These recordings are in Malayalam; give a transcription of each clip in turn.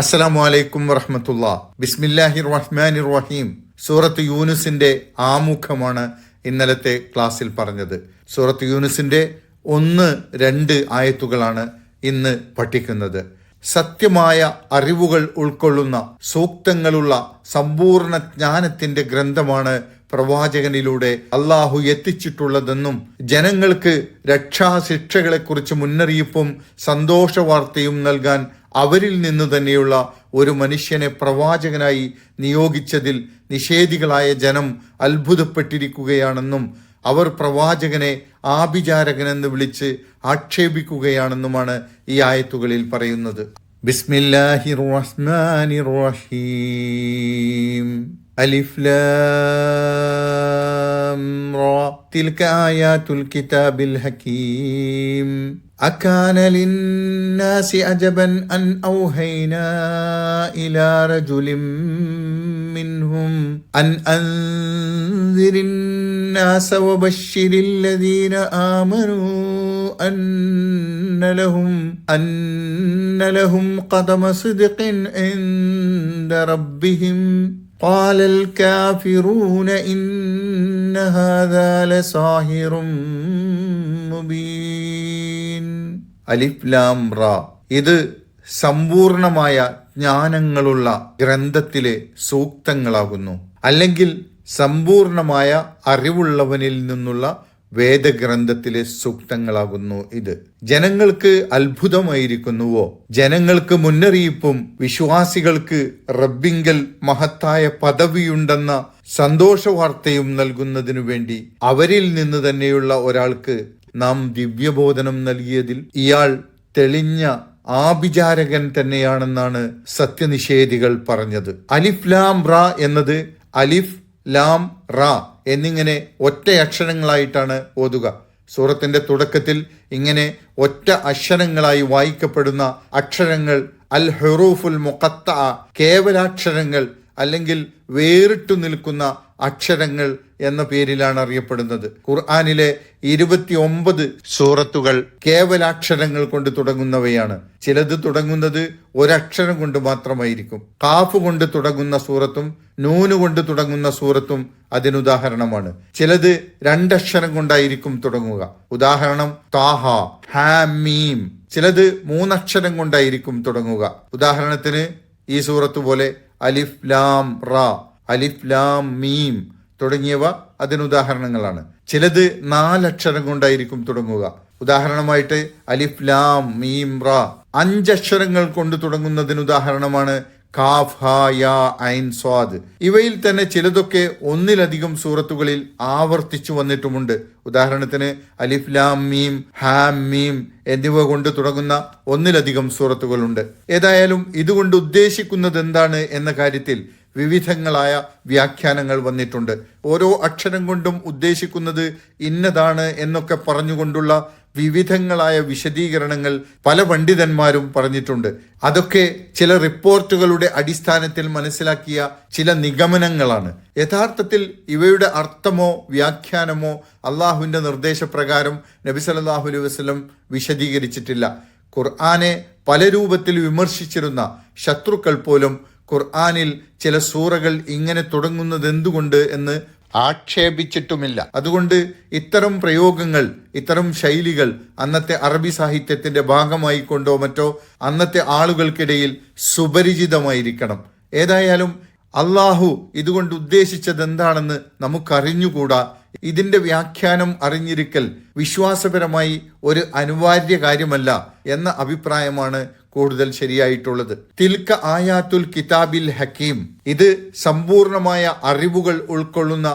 അസ്സലാമു അലൈക്കും വറഹമത്തുള്ള. ബിസ്മില്ലാഹി റഹ്മാനി റഹീം സൂറത്ത് യൂനുസിന്റെ ആമുഖമാണ് ഇന്നലത്തെ ക്ലാസ്സിൽ പറഞ്ഞത്. സൂറത്ത് യൂനുസിന്റെ ഒന്ന് രണ്ട് ആയത്തുകളാണ് ഇന്ന് പഠിക്കുന്നത്. സത്യമായ അറിവുകൾ ഉൾക്കൊള്ളുന്ന സൂക്തങ്ങളുള്ള സമ്പൂർണ ജ്ഞാനത്തിന്റെ ഗ്രന്ഥമാണ് പ്രവാചകനിലൂടെ അള്ളാഹു എത്തിച്ചിട്ടുള്ളതെന്നും ജനങ്ങൾക്ക് രക്ഷാശിക്ഷകളെക്കുറിച്ച് മുന്നറിയിപ്പും സന്തോഷ വാർത്തയും നൽകാൻ അവരിൽ നിന്ന് തന്നെയുള്ള ഒരു മനുഷ്യനെ പ്രവാചകനായി നിയോഗിച്ചതിൽ നിഷേധികളായ ജനം അത്ഭുതപ്പെട്ടിരിക്കുകയാണെന്നും അവർ പ്രവാചകനെ ആഭിചാരകനെന്ന് വിളിച്ച് ആക്ഷേപിക്കുകയാണെന്നുമാണ് ഈ ആയത്തുകളിൽ പറയുന്നത്. ബിസ്മില്ലാഹി റഹീം അലിഫ് ലാം കിതാബിൽ ഹകീം. أكان للناس أجبا أن أوهينا إلى رجل منهم أن أنذر الناس وبشر الذين آمنوا أن لهم أن لهم قدم صدق عند ربهم. قال الكافرون إن هذا لساحر مبين. അലിഫ് ലാം റ. ഇത് സമ്പൂർണമായ ജ്ഞാനങ്ങളുള്ള ഗ്രന്ഥത്തിലെ സൂക്തങ്ങളാകുന്നു. അല്ലെങ്കിൽ സമ്പൂർണമായ അറിവുള്ളവനിൽ നിന്നുള്ള വേദഗ്രന്ഥത്തിലെ സൂക്തങ്ങളാകുന്നു ഇത്. ജനങ്ങൾക്ക് അത്ഭുതമായിരിക്കുന്നുവോ? ജനങ്ങൾക്ക് മുന്നറിയിപ്പും വിശ്വാസികൾക്ക് റബ്ബിങ്കൽ മഹത്തായ പദവിയുണ്ടെന്ന സന്തോഷ വാർത്തയും നൽകുന്നതിനു വേണ്ടി അവരിൽ നിന്ന് തന്നെയുള്ള ഒരാൾക്ക് നാം ദിവ്യബോധനം നൽകിയതിൽ ഇയാൾ തെളിഞ്ഞ ആഭിചാരകൻ തന്നെയാണെന്നാണ് സത്യനിഷേധികൾ പറഞ്ഞത്. അലിഫ് ലാം റ എന്നത് അലിഫ് ലാം റ എന്നിങ്ങനെ ഒറ്റ അക്ഷരങ്ങളായിട്ടാണ് ഓതുക. സൂറത്തിന്റെ തുടക്കത്തിൽ ഇങ്ങനെ ഒറ്റ അക്ഷരങ്ങളായി വായിക്കപ്പെടുന്ന അക്ഷരങ്ങൾ അൽ ഹെറൂഫുൽ മുഖത്ത കേവലാക്ഷരങ്ങൾ അല്ലെങ്കിൽ വേറിട്ടു നിൽക്കുന്ന അക്ഷരങ്ങൾ എന്ന പേരിലാണ് അറിയപ്പെടുന്നത്. ഖുർആാനിലെ ഇരുപത്തി ഒമ്പത് സൂറത്തുകൾ കേവലാക്ഷരങ്ങൾ കൊണ്ട് തുടങ്ങുന്നവയാണ്. ചിലത് തുടങ്ങുന്നത് ഒരക്ഷരം കൊണ്ട് മാത്രമായിരിക്കും. കാഫ് കൊണ്ട് തുടങ്ങുന്ന സൂറത്തും നൂന് കൊണ്ട് തുടങ്ങുന്ന സൂറത്തും അതിനുദാഹരണമാണ്. ചിലത് രണ്ടക്ഷരം കൊണ്ടായിരിക്കും തുടങ്ങുക. ഉദാഹരണം താഹ ഹാമീം ചിലത് മൂന്നക്ഷരം കൊണ്ടായിരിക്കും തുടങ്ങുക. ഉദാഹരണത്തിന് ഈ സൂറത്ത് പോലെ അലിഫ് ലാം റ. അലിഫ് ലാം മീം. തുടങ്ങിയവ അതിനുദാഹരണങ്ങളാണ്. ചിലത് നാലക്ഷരം കൊണ്ടായിരിക്കും തുടങ്ങുക. ഉദാഹരണമായിട്ട് അലിഫ് ലാം മീം റ. അഞ്ചക്ഷരങ്ങൾ കൊണ്ട് തുടങ്ങുന്നതിന് ഉദാഹരണമാണ് കാഫ് ഹ യാ ഐൻ സ്വാദ്. ഇവയിൽ തന്നെ ചിലതൊക്കെ ഒന്നിലധികം സൂറത്തുകളിൽ ആവർത്തിച്ചു വന്നിട്ടുമുണ്ട്. ഉദാഹരണത്തിന് അലിഫ് ലാം മീം ഹാം മീം എന്നിവ കൊണ്ട് തുടങ്ങുന്ന ഒന്നിലധികം സൂറത്തുകളുണ്ട്. ഏതായാലും ഇതുകൊണ്ട് ഉദ്ദേശിക്കുന്നത് എന്താണ് എന്ന കാര്യത്തിൽ വിവിധങ്ങളായ വ്യാഖ്യാനങ്ങൾ വന്നിട്ടുണ്ട്. ഓരോ അക്ഷരം കൊണ്ടും ഉദ്ദേശിക്കുന്നത് ഇന്നതാണ് എന്നൊക്കെ പറഞ്ഞുകൊണ്ടുള്ള വിവിധങ്ങളായ വിശദീകരണങ്ങൾ പല പണ്ഡിതന്മാരും പറഞ്ഞിട്ടുണ്ട്. അതൊക്കെ ചില റിപ്പോർട്ടുകളുടെ അടിസ്ഥാനത്തിൽ മനസ്സിലാക്കിയ ചില നിഗമനങ്ങളാണ്. യഥാർത്ഥത്തിൽ ഇവയുടെ അർത്ഥമോ വ്യാഖ്യാനമോ അള്ളാഹുവിന്റെ നിർദ്ദേശപ്രകാരം നബി സല്ലല്ലാഹു അലൈഹി വസല്ലം വിശദീകരിച്ചിട്ടില്ല. ഖുർആാനെ പല രൂപത്തിൽ വിമർശിച്ചിരുന്ന ശത്രുക്കൾ പോലും ഖുർആാനിൽ ചില സൂറകൾ ഇങ്ങനെ തുടങ്ങുന്നത് എന്തുകൊണ്ട് എന്ന് ആക്ഷേപിച്ചിട്ടുമില്ല. അതുകൊണ്ട് ഇത്തരം പ്രയോഗങ്ങൾ ഇത്തരം ശൈലികൾ അന്നത്തെ അറബി സാഹിത്യത്തിന്റെ ഭാഗമായി കൊണ്ടോ മറ്റോ അന്നത്തെ ആളുകൾക്കിടയിൽ സുപരിചിതമായിരിക്കണം. ഏതായാലും അള്ളാഹു ഇതുകൊണ്ട് ഉദ്ദേശിച്ചത് എന്താണെന്ന് നമുക്കറിഞ്ഞുകൂടാ. ഇതിന്റെ വ്യാഖ്യാനം അറിഞ്ഞിരിക്കൽ വിശ്വാസപരമായി ഒരു അനിവാര്യ കാര്യമല്ല എന്ന അഭിപ്രായമാണ് കൂടുതൽ ശരിയായിട്ടുള്ളത്. തിൽക്ക ആയാത്തുൽ കിതാബിൽ ഹക്കീം. ഇത് സമ്പൂർണമായ അറിവുകൾ ഉൾക്കൊള്ളുന്ന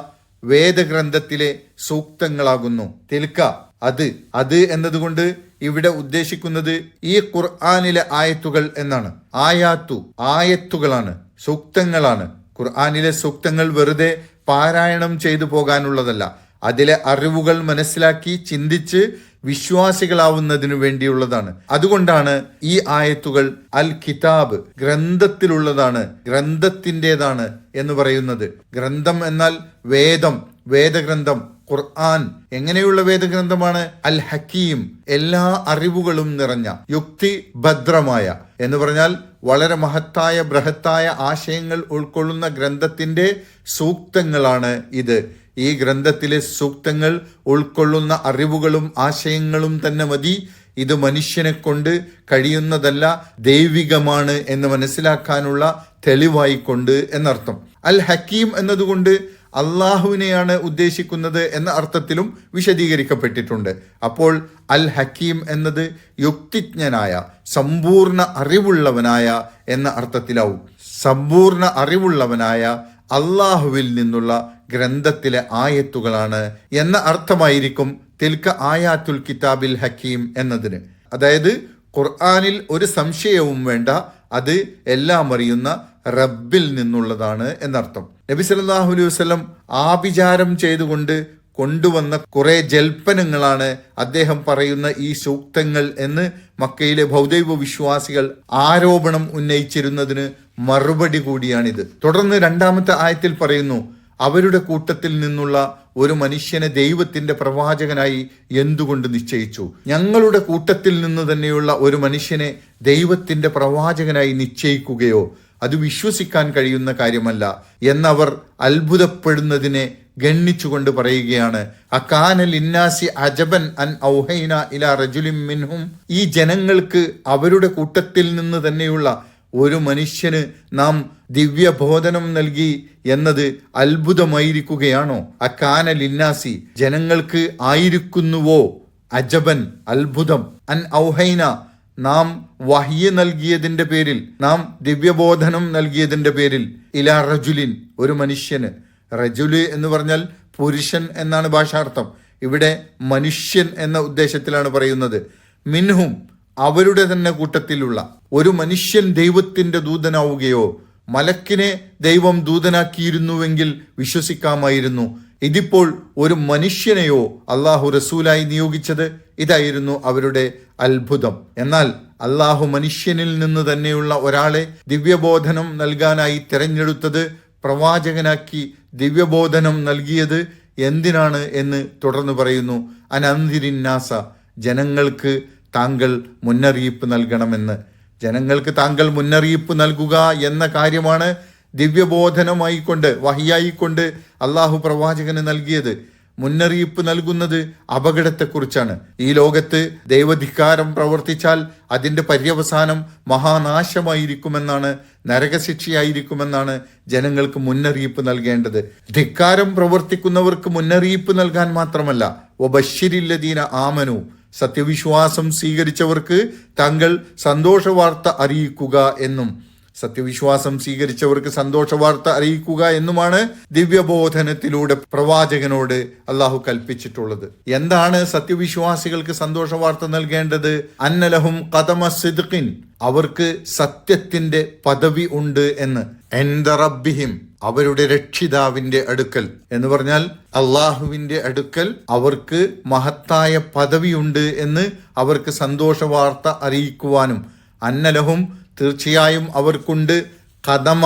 വേദഗ്രന്ഥത്തിലെ സൂക്തങ്ങളാകുന്നു. തിൽക്ക അത് അത് എന്നതുകൊണ്ട് ഇവിടെ ഉദ്ദേശിക്കുന്നത് ഈ ഖുർആാനിലെ ആയത്തുകൾ എന്നാണ്. ആയാത്തു ആയത്തുകളാണ് സൂക്തങ്ങളാണ്. ഖുർആാനിലെ സൂക്തങ്ങൾ വെറുതെ പാരായണം ചെയ്തു പോകാനുള്ളതല്ല. അതിലെ അറിവുകൾ മനസ്സിലാക്കി ചിന്തിച്ച് വിശ്വാസികളാവുന്നതിനു വേണ്ടിയുള്ളതാണ്. അതുകൊണ്ടാണ് ഈ ആയത്തുകൾ അൽ കിതാബ് ഗ്രന്ഥത്തിലുള്ളതാണ് ഗ്രന്ഥത്തിന്റെതാണ് എന്ന് പറയുന്നത്. ഗ്രന്ഥം എന്നാൽ വേദം വേദഗ്രന്ഥം ഖുർആൻ എങ്ങനെയുള്ള വേദഗ്രന്ഥമാണ്? അൽ ഹക്കീം എല്ലാ അറിവുകളും നിറഞ്ഞ യുക്തി ഭദ്രമായ എന്ന് പറഞ്ഞാൽ വളരെ മഹത്തായ ബൃഹത്തായ ആശയങ്ങൾ ഉൾക്കൊള്ളുന്ന ഗ്രന്ഥത്തിന്റെ സൂക്തങ്ങളാണ് ഇത്. ഈ ഗ്രന്ഥത്തിലെ സൂക്തങ്ങൾ ഉൾക്കൊള്ളുന്ന അറിവുകളും ആശയങ്ങളും തന്നെ മതി. ഇത് മനുഷ്യനെ കൊണ്ട് കഴിയുന്നതല്ല ദൈവികമാണ് എന്ന് മനസ്സിലാക്കാനുള്ള തെളിവായിക്കൊണ്ട് എന്നർത്ഥം. അൽ ഹക്കീം എന്നതുകൊണ്ട് അള്ളാഹുവിനെയാണ് ഉദ്ദേശിക്കുന്നത് എന്ന അർത്ഥത്തിലും വിശദീകരിക്കപ്പെട്ടിട്ടുണ്ട്. അപ്പോൾ അൽ ഹക്കീം എന്നത് യുക്തിജ്ഞനായ സമ്പൂർണ അറിവുള്ളവനായ എന്ന അർത്ഥത്തിലാവും. സമ്പൂർണ അറിവുള്ളവനായ അള്ളാഹുവിൽ നിന്നുള്ള ഗ്രന്ഥത്തിലെ ആയത്തുകളാണ് എന്ന അർത്ഥമായിരിക്കും തിൽക്ക ആയാത്തുൽ കിതാബിൽ ഹക്കീം എന്നതിന്. അതായത് ഖുർആാനിൽ ഒരു സംശയവും വേണ്ട അത് എല്ലാം അറിയുന്ന റബ്ബിൽ നിന്നുള്ളതാണ് എന്നർത്ഥം. നബി സല്ലല്ലാഹു അലൈഹി വസ്ലം ആഭിചാരം ചെയ്തുകൊണ്ട് കൊണ്ടുവന്ന കുറെ ജൽപ്പനങ്ങളാണ് അദ്ദേഹം പറയുന്ന ഈ സൂക്തങ്ങൾ എന്ന് മക്കയിലെ ഭൗദൈവ വിശ്വാസികൾ ആരോപണം ഉന്നയിച്ചിരുന്നതിന് മറുപടി കൂടിയാണിത്. തുടർന്ന് രണ്ടാമത്തെ ആയത്തിൽ പറയുന്നു അവരുടെ കൂട്ടത്തിൽ നിന്നുള്ള ഒരു മനുഷ്യനെ ദൈവത്തിന്റെ പ്രവാചകനായി എന്തുകൊണ്ട് നിശ്ചയിച്ചു? ഞങ്ങളുടെ കൂട്ടത്തിൽ നിന്ന് തന്നെയുള്ള ഒരു മനുഷ്യനെ ദൈവത്തിന്റെ പ്രവാചകനായി നിശ്ചയിക്കുകയോ അത് വിശ്വസിക്കാൻ കഴിയുന്ന കാര്യമല്ല എന്നവർ അത്ഭുതപ്പെടുന്നതിനെ ഗണ്ണിച്ചുകൊണ്ട് പറയുകയാണ്. അക്കാനൽ ഇന്നാസി അജബൻ അൻ ഔഹൈന ഇല റജുലിം മിൻഹും. ഈ ജനങ്ങൾക്ക് അവരുടെ കൂട്ടത്തിൽ നിന്ന് തന്നെയുള്ള ഒരു മനുഷ്യന് നാം ദിവ്യബോധനം നൽകി എന്നത് അത്ഭുതമായിരിക്കുകയാണോ? അക്കാന ലിന്നാസി ജനങ്ങൾക്ക് ആയിരിക്കുന്നുവോ? അജബൻ അത്ഭുതം. അൻ ഔഹൈന നാം വഹ്യ നൽകിയതിന്റെ പേരിൽ നാം ദിവ്യബോധനം നൽകിയതിന്റെ പേരിൽ ഇലാ റജുലിൻ ഒരു മനുഷ്യന്. റജുൽ എന്ന് പറഞ്ഞാൽ പുരുഷൻ എന്നാണ് ഭാഷാർത്ഥം. ഇവിടെ മനുഷ്യൻ എന്ന ഉദ്ദേശത്തിലാണ് പറയുന്നത്. മിൻഹും അവരുടെ തന്നെ കൂട്ടത്തിലുള്ള ഒരു മനുഷ്യൻ ദൈവത്തിന്റെ ദൂതനാവുകയോ മലക്കിനെ ദൈവം ദൂതനാക്കിയിരുന്നുവെങ്കിൽ വിശ്വസിക്കാമായിരുന്നു. ഇതിപ്പോൾ ഒരു മനുഷ്യനെയോ അള്ളാഹു റസൂലായി നിയോഗിച്ചത് ഇതായിരുന്നു അവരുടെ അത്ഭുതം. എന്നാൽ അള്ളാഹു മനുഷ്യനിൽ നിന്ന് തന്നെയുള്ള ഒരാളെ ദിവ്യബോധനം നൽകാനായി തിരഞ്ഞെടുത്തത് പ്രവാചകനാക്കി ദിവ്യബോധനം നൽകിയത് എന്തിനാണ് എന്ന് തുടർന്ന് പറയുന്നു. അനന്തിരിന്നാസ ജനങ്ങൾക്ക് താങ്കൾ മുന്നറിയിപ്പ് നൽകണമെന്ന്. ജനങ്ങൾക്ക് താങ്കൾ മുന്നറിയിപ്പ് നൽകുക എന്ന കാര്യമാണ് ദിവ്യബോധനമായിക്കൊണ്ട് വഹിയായിക്കൊണ്ട് അള്ളാഹു പ്രവാചകന് നൽകിയത്. മുന്നറിയിപ്പ് നൽകുന്നത് അപകടത്തെക്കുറിച്ചാണ്. ഈ ലോകത്ത് ദൈവധിക്കാരം പ്രവർത്തിച്ചാൽ അതിന്റെ പര്യവസാനം മഹാനാശമായിരിക്കുമെന്നാണ് നരകശിക്ഷയായിരിക്കുമെന്നാണ് ജനങ്ങൾക്ക് മുന്നറിയിപ്പ് നൽകേണ്ടത്. ധിക്കാരം പ്രവർത്തിക്കുന്നവർക്ക് മുന്നറിയിപ്പ് നൽകാൻ മാത്രമല്ല. ഒ ബഷിരില്ലദീന ആമനു. സത്യവിശ്വാസം സ്വീകരിച്ചവർക്ക് തങ്ങൾ സന്തോഷവാർത്ത അറിയിക്കുക എന്നും സത്യവിശ്വാസം സ്വീകരിച്ചവർക്ക് സന്തോഷവാർത്ത അറിയിക്കുക എന്നുമാണ് ദിവ്യബോധനത്തിലൂടെ പ്രവാചകനോട് അള്ളാഹു കൽപ്പിച്ചിട്ടുള്ളത്. എന്താണ് സത്യവിശ്വാസികൾക്ക് സന്തോഷവാർത്ത നൽകേണ്ടത്? അന്നലഹും കഥമ സിദ്ഖിൻ അവർക്ക് സത്യത്തിന്റെ പദവി ഉണ്ട് എന്ന്. എന്തറബിഹിം അവരുടെ രക്ഷിതാവിന്റെ അടുക്കൽ. എന്ന് പറഞ്ഞാൽ അള്ളാഹുവിന്റെ അടുക്കൽ അവർക്ക് മഹത്തായ പദവിയുണ്ട് എന്ന് അവർക്ക് സന്തോഷ വാർത്ത അറിയിക്കുവാനും അന്നലഹും തീർച്ചയായും അവർക്കുണ്ട് കഥമ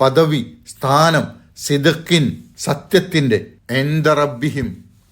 പദവി സ്ഥാനം സിദക്കിൻ സത്യത്തിന്റെ എന്തറബിഹിം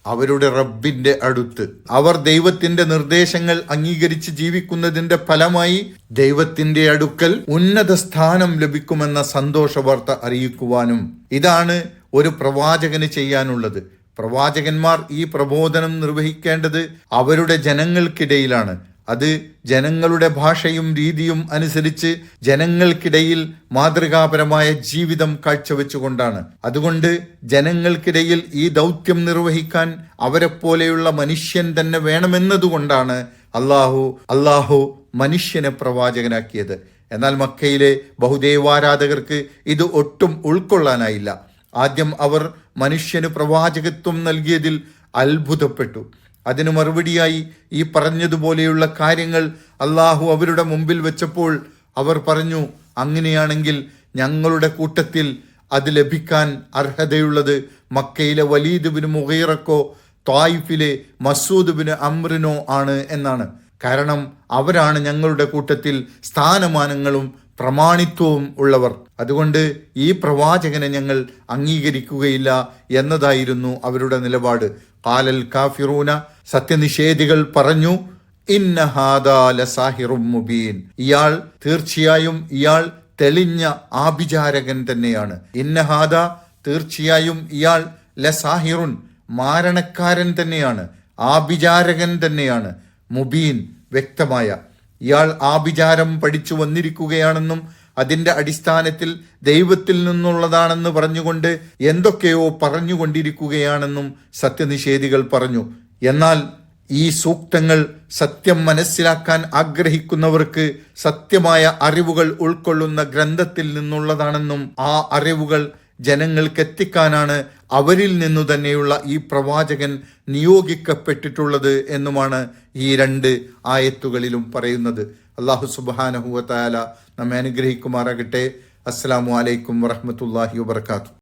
അവരുടെ റബ്ബിന്റെ അടുത്ത്. അവർ ദൈവത്തിന്റെ നിർദ്ദേശങ്ങൾ അംഗീകരിച്ച് ജീവിക്കുന്നതിന്റെ ഫലമായി ദൈവത്തിന്റെ അടുക്കൽ ഉന്നത സ്ഥാനം ലഭിക്കുമെന്ന സന്തോഷ വാർത്ത അറിയിക്കുവാനും ഇതാണ് ഒരു പ്രവാചകന് ചെയ്യാനുള്ളത്. പ്രവാചകന്മാർ ഈ പ്രബോധനം നിർവഹിക്കേണ്ടത് അവരുടെ ജനങ്ങൾക്കിടയിലാണ്. അത് ജനങ്ങളുടെ ഭാഷയും രീതിയും അനുസരിച്ച് ജനങ്ങൾക്കിടയിൽ മാതൃകാപരമായ ജീവിതം കാഴ്ചവെച്ചുകൊണ്ടാണ്. അതുകൊണ്ട് ജനങ്ങൾക്കിടയിൽ ഈ ദൗത്യം നിർവഹിക്കാൻ അവരെ പോലെയുള്ള മനുഷ്യൻ തന്നെ വേണമെന്നതുകൊണ്ടാണ് അള്ളാഹു അള്ളാഹു മനുഷ്യനെ പ്രവാചകനാക്കിയത്. എന്നാൽ മക്കയിലെ ബഹുദൈവാരാധകർക്ക് ഇത് ഒട്ടും ഉൾക്കൊള്ളാനായില്ല. ആദ്യം അവർ മനുഷ്യന് പ്രവാചകത്വം നൽകിയതിൽ അത്ഭുതപ്പെട്ടു. അതിനു മറുപടിയായി ഈ പറഞ്ഞതുപോലെയുള്ള കാര്യങ്ങൾ അള്ളാഹു അവരുടെ മുമ്പിൽ വെച്ചപ്പോൾ അവർ പറഞ്ഞു അങ്ങനെയാണെങ്കിൽ ഞങ്ങളുടെ കൂട്ടത്തിൽ അത് ലഭിക്കാൻ അർഹതയുള്ളത് മക്കയിലെ വലീദ് ബിന് മുഹീറക്കോ ത്വായിഫിലെ മസൂദ് ബിന് അമ്രിനോ ആണ് എന്നാണ്. കാരണം അവരാണ് ഞങ്ങളുടെ കൂട്ടത്തിൽ സ്ഥാനമാനങ്ങളും പ്രമാണിത്വവും ഉള്ളവർ. അതുകൊണ്ട് ഈ പ്രവാചകനെ ഞങ്ങൾ അംഗീകരിക്കുകയില്ല എന്നതായിരുന്നു അവരുടെ നിലപാട്. കാലൽ കാഫിറൂന സത്യനിഷേധികൾ പറഞ്ഞു മുബീൻ. ഇയാൾ തീർച്ചയായും ഇയാൾ തെളിഞ്ഞ ആഭിചാരകൻ തന്നെയാണ്. ഇന്നഹാദ തീർച്ചയായും ഇയാൾ ലസാഹിറുൻ മാരണക്കാരൻ തന്നെയാണ് ആഭിചാരകൻ തന്നെയാണ് മുബീൻ വ്യക്തമായ. ഇയാൾ ആഭിചാരം പഠിച്ചു വന്നിരിക്കുകയാണെന്നും അതിന്റെ അടിസ്ഥാനത്തിൽ ദൈവത്തിൽ നിന്നുള്ളതാണെന്ന് പറഞ്ഞുകൊണ്ട് എന്തൊക്കെയോ പറഞ്ഞുകൊണ്ടിരിക്കുകയാണെന്നും സത്യനിഷേധികൾ പറഞ്ഞു. എന്നാൽ ഈ സൂക്തങ്ങൾ സത്യം മനസ്സിലാക്കാൻ ആഗ്രഹിക്കുന്നവർക്ക് സത്യമായ അറിവുകൾ ഉൾക്കൊള്ളുന്ന ഗ്രന്ഥത്തിൽ നിന്നുള്ളതാണെന്നും ആ അറിവുകൾ ജനങ്ങൾക്ക് എത്തിക്കാനാണ് അവരിൽ നിന്നു തന്നെയുള്ള ഈ പ്രവാചകൻ നിയോഗിക്കപ്പെട്ടിട്ടുള്ളത് എന്നുമാണ് ഈ രണ്ട് ആയത്തുകളിലും പറയുന്നത്. അള്ളാഹു സുബാനഹുവത്തായാല നമ്മെ അനുഗ്രഹിക്കുമാറാകട്ടെ. അസ്സാം വലൈക്കും വറഹമത്തല്ലാഹി വാത്തു